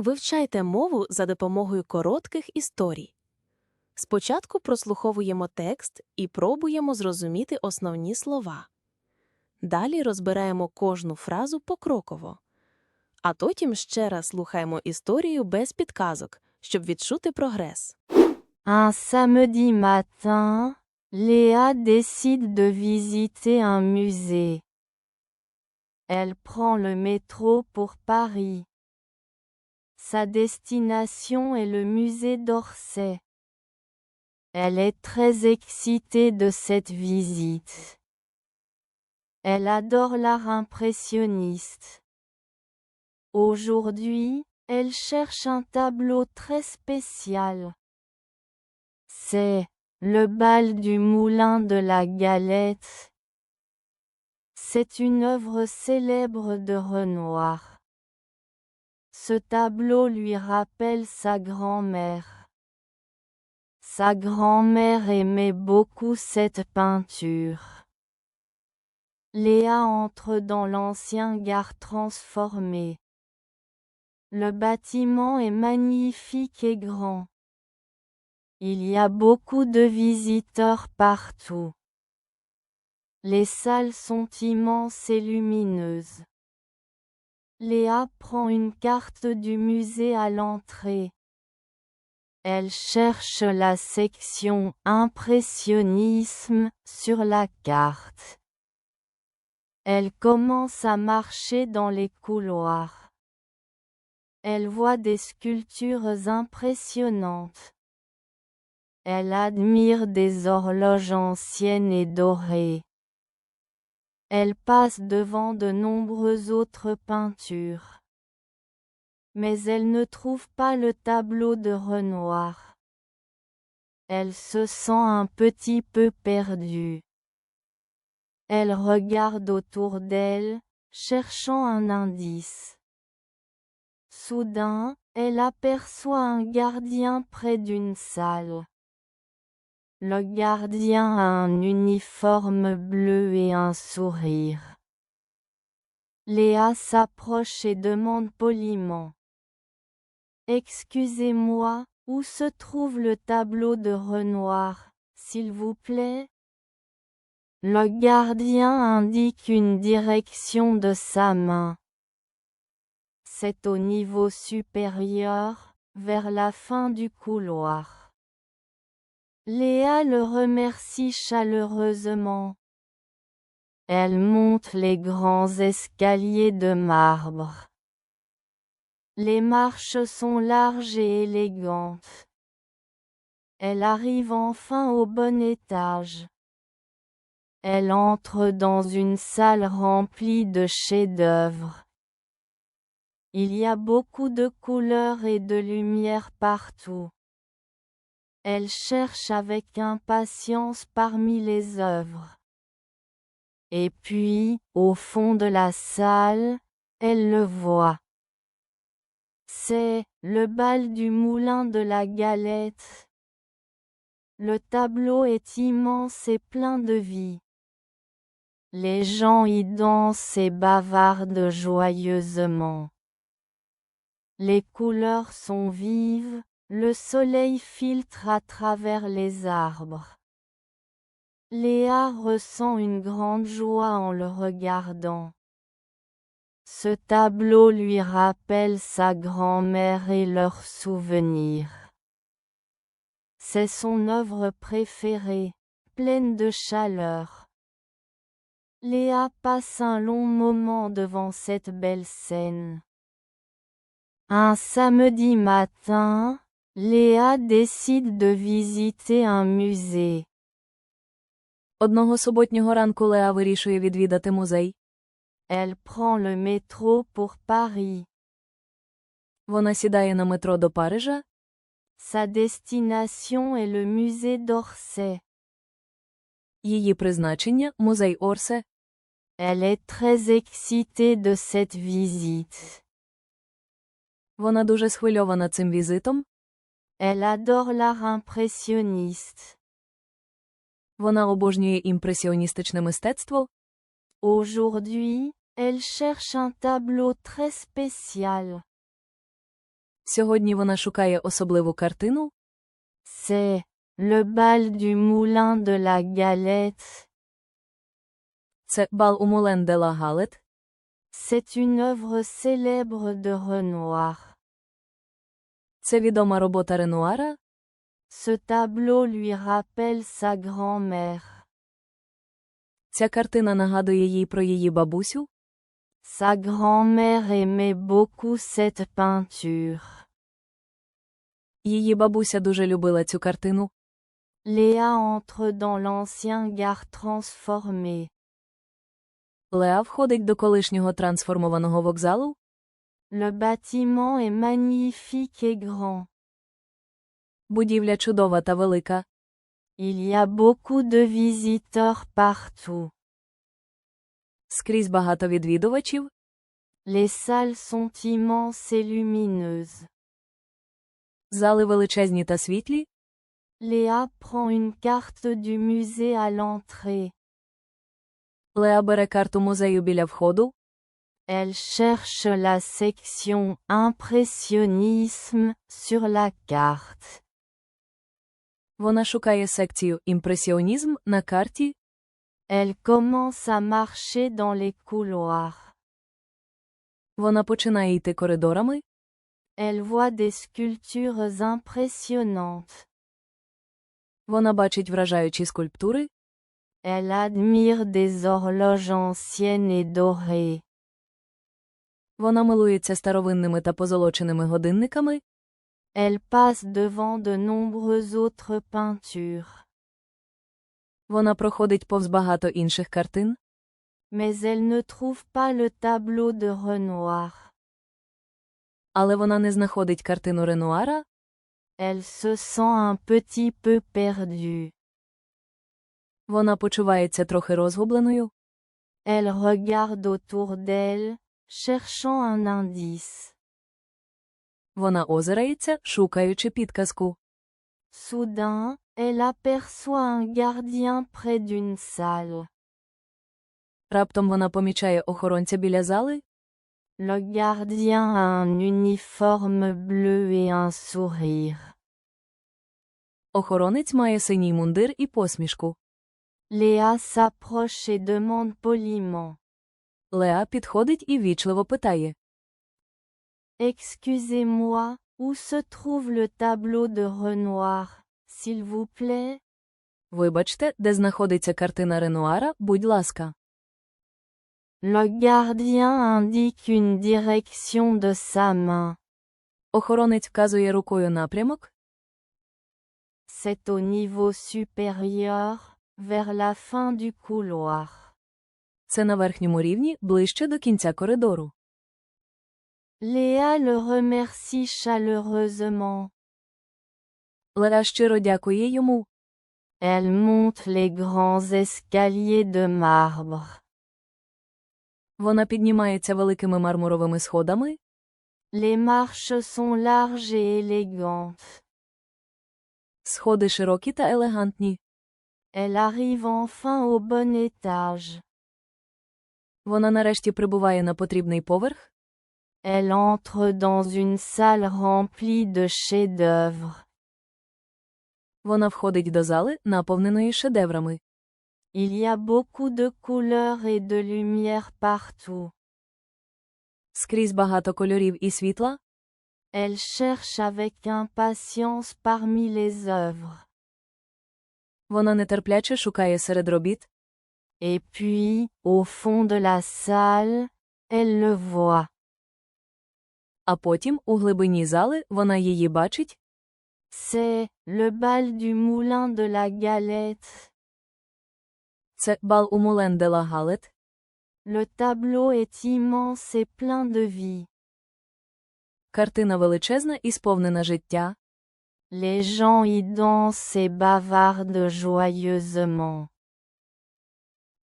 Вивчайте мову за допомогою коротких історій. Спочатку прослуховуємо текст і пробуємо зрозуміти основні слова. Далі розбираємо кожну фразу покроково. А потім ще раз слухаємо історію без підказок, щоб відчути прогрес. Un samedi matin, Léa décide de visiter un musée. Elle prend le métro pour Paris. Sa destination est le musée d'Orsay. Elle est très excitée de cette visite. Elle adore l'art impressionniste. Aujourd'hui, elle cherche un tableau très spécial. C'est le bal du moulin de la galette. C'est une œuvre célèbre de Renoir. Ce tableau lui rappelle sa grand-mère. Sa grand-mère aimait beaucoup cette peinture. Léa entre dans l'ancien gare transformé. Le bâtiment est magnifique et grand. Il y a beaucoup de visiteurs partout. Les salles sont immenses et lumineuses. Léa prend une carte du musée à l'entrée. Elle cherche la section Impressionnisme sur la carte. Elle commence à marcher dans les couloirs. Elle voit des sculptures impressionnantes. Elle admire des horloges anciennes et dorées. Elle passe devant de nombreuses autres peintures. Mais elle ne trouve pas le tableau de Renoir. Elle se sent un petit peu perdue. Elle regarde autour d'elle, cherchant un indice. Soudain, elle aperçoit un gardien près d'une salle. Le gardien a un uniforme bleu et un sourire. Léa s'approche et demande poliment. Excusez-moi, où se trouve le tableau de Renoir, s'il vous plaît? Le gardien indique une direction de sa main. C'est au niveau supérieur, vers la fin du couloir. Léa le remercie chaleureusement. Elle monte les grands escaliers de marbre. Les marches sont larges et élégantes. Elle arrive enfin au bon étage. Elle entre dans une salle remplie de chefs-d'œuvre. Il y a beaucoup de couleurs et de lumière partout. Elle cherche avec impatience parmi les œuvres. Et puis, au fond de la salle, elle le voit. C'est le bal du moulin de la galette. Le tableau est immense et plein de vie. Les gens y dansent et bavardent joyeusement. Les couleurs sont vives, le soleil filtre à travers les arbres. Léa ressent une grande joie en le regardant. Ce tableau lui rappelle sa grand-mère et leurs souvenirs. C'est son œuvre préférée, pleine de chaleur. Léa passe un long moment devant cette belle scène. Un samedi matin, Léa décide de visiter un musée. Одного суботнього ранку Леа вирішує відвідати музей. Elle prend le métro pour Paris. Вона сідає на метро до Парижа. Sa destination est le musée d'Orsay. Її призначення музей Орсе. Elle est très excitée de cette visite. Вона дуже схвильована цим візитом. Elle adore l'art impressionniste. Вона обожнює імпресіоністичне мистецтво. Aujourd'hui, elle cherche un tableau très spécial. Сьогодні вона шукає особливу картину. C'est le bal du moulin de la galette. Це бал у Мулен де ла Галет. C'est une œuvre célèbre de Renoir. Це відома робота Ренуара. Ce tableau lui rappelle sa grand-mère. Ця картина нагадує їй про її бабусю. Sa grand-mère aimait beaucoup cette peinture. Її бабуся дуже любила цю картину. Léa entre dans l'ancien gare transformé. Леа входить до колишнього трансформованого вокзалу. Le bâtiment est magnifique et grand. Будівля чудова та велика. Il y a beaucoup de visiteurs partout. Скрізь багато відвідувачів. Les salles sont immenses et lumineuses. Зали величезні та світлі. Léa prend une carte du musée à l'entrée. Леа бере карту музею біля входу. Elle cherche la section Impressionnisme sur la carte. Вона шукає секцію імпресіонізм на карті. Elle commence à marcher dans les couloirs. Вона починає йти коридорами. Elle voit des sculptures impressionnantes. Вона бачить вражаючі скульптури. Elle admire des horloges anciennes et dorées. Вона милується старовинними та позолоченими годинниками. Elle passe devant de nombreuses autres peintures. Вона проходить повз багато інших картин. Mais elle ne trouve pas le tableau de Renoir. Але вона не знаходить картину Ренуара. Elle se sent un petit peu perdue. Вона почувається трохи розгубленою. Elle regarde autour d'elle, cherchant un indice. Вона озирається, шукаючи підказку. Soudain, elle aperçoit un gardien près d'une salle. Раптом вона помічає охоронця біля зали. Le gardien a un uniforme bleu et un sourire. Охоронець має синій мундир і посмішку. Léa s'approche et demande poliment. Леа підходить і вічливо питає. Excusez-moi, où se trouve le tableau de Renoir, s'il vous plaît? Вибачте, де знаходиться картина Ренуара, будь ласка. Le gardien indique une direction de sa main. Охоронець вказує рукою напрямок. C'est au niveau supérieur, vers la fin du couloir. Це на верхньому рівні, ближче до кінця коридору. Léa le remercie chaleureusement. Леа щиро дякує йому. Elle monte les grands escaliers de marbre. Вона піднімається великими мармуровими сходами. Les marches sont larges et élégantes. Сходи широкі та елегантні. Elle arrive enfin au bon étage. Вона нарешті прибуває на потрібний поверх. Elle entre dans une salle remplie de chefs-d'œuvre. Вона входить до зали, наповненої шедеврами. Il y a beaucoup de couleurs et de lumière partout. Скрізь багато кольорів і світла. Elle cherche avec impatience parmi les œuvres. Вона нетерпляче шукає серед робіт. Et puis, au fond de la salle, elle le voit. А потім, у глибині зали, вона її бачить. C'est le bal du moulin de la galette. Це бал у Мулен де ла Галет. Le tableau est immense et plein de vie. Картина величезна і сповнена життя. Les gens y dansent et bavardent joyeusement.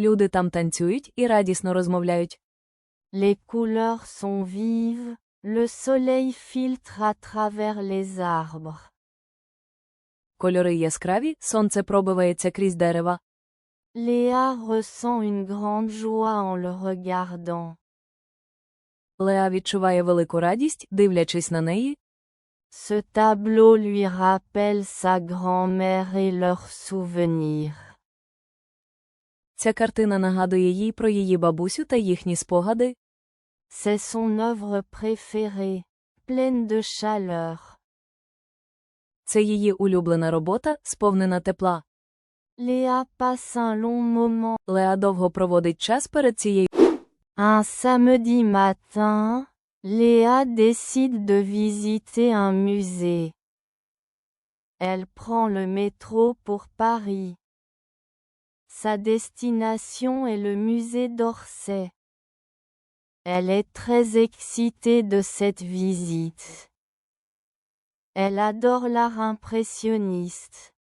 Люди там танцюють і радісно розмовляють. Les couleurs sont vives, le soleil filtre à travers les arbres. Кольори яскраві, сонце пробивається крізь дерева. Léa ressent une grande joie en le regardant. Леа відчуває велику радість, дивлячись на неї. Ce tableau lui rappelle sa grand-mère et leurs souvenirs. Ця картина нагадує їй про її бабусю та їхні спогади. C'est son œuvre préférée, pleine de chaleur. Це її улюблена робота, сповнена тепла. Léa passe un long moment. Леа довго проводить час перед цією. Un samedi matin, Léa décide de visiter un musée. Elle prend le métro pour Paris. Sa destination est le musée d'Orsay. Elle est très excitée de cette visite. Elle adore l'art impressionniste.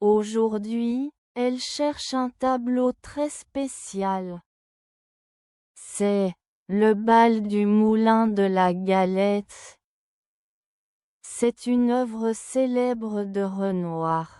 Aujourd'hui, elle cherche un tableau très spécial. C'est le bal du moulin de la galette. C'est une œuvre célèbre de Renoir.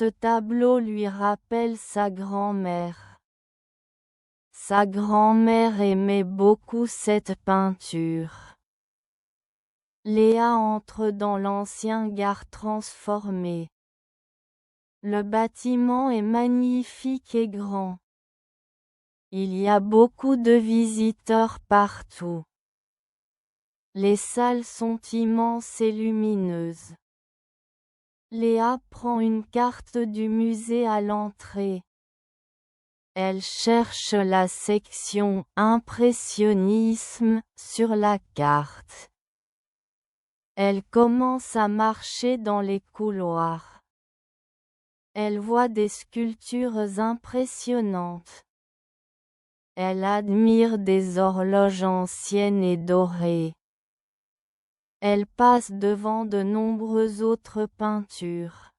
Ce tableau lui rappelle sa grand-mère. Sa grand-mère aimait beaucoup cette peinture. Léa entre dans l'ancien gare transformé. Le bâtiment est magnifique et grand. Il y a beaucoup de visiteurs partout. Les salles sont immenses et lumineuses. Léa prend une carte du musée à l'entrée. Elle cherche la section Impressionnisme sur la carte. Elle commence à marcher dans les couloirs. Elle voit des sculptures impressionnantes. Elle admire des horloges anciennes et dorées. Elle passe devant de nombreuses autres peintures.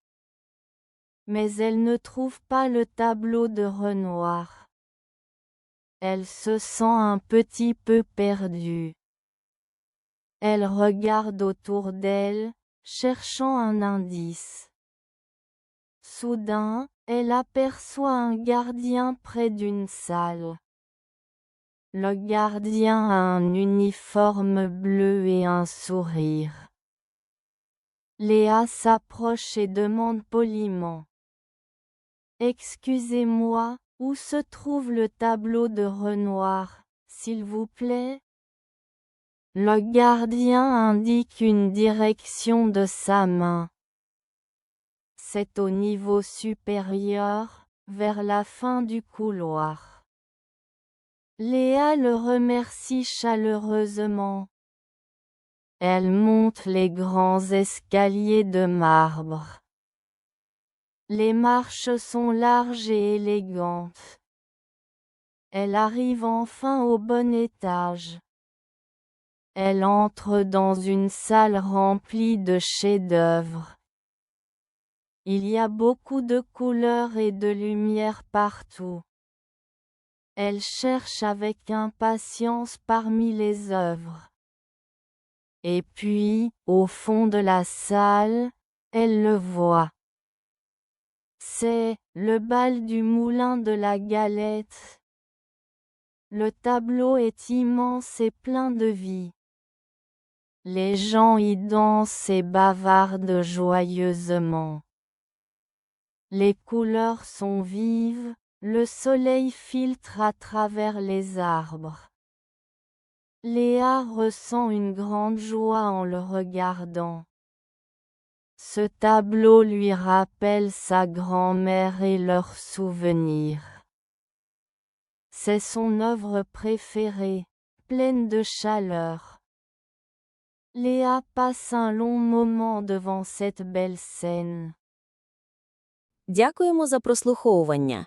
Mais elle ne trouve pas le tableau de Renoir. Elle se sent un petit peu perdue. Elle regarde autour d'elle, cherchant un indice. Soudain, elle aperçoit un gardien près d'une salle. Le gardien a un uniforme bleu et un sourire. Léa s'approche et demande poliment. Excusez-moi, où se trouve le tableau de Renoir, s'il vous plaît? Le gardien indique une direction de sa main. C'est au niveau supérieur, vers la fin du couloir. Léa le remercie chaleureusement. Elle monte les grands escaliers de marbre. Les marches sont larges et élégantes. Elle arrive enfin au bon étage. Elle entre dans une salle remplie de chefs-d'œuvre. Il y a beaucoup de couleurs et de lumière partout. Elle cherche avec impatience parmi les œuvres. Et puis, au fond de la salle, elle le voit. C'est le bal du moulin de la galette. Le tableau est immense et plein de vie. Les gens y dansent et bavardent joyeusement. Les couleurs sont vives, le soleil filtre à travers les arbres. Léa ressent une grande joie en le regardant. Ce tableau lui rappelle sa grand-mère et leurs souvenirs. C'est son œuvre préférée, pleine de chaleur. Léa passe un long moment devant cette belle scène. Дякуємо за прослуховування.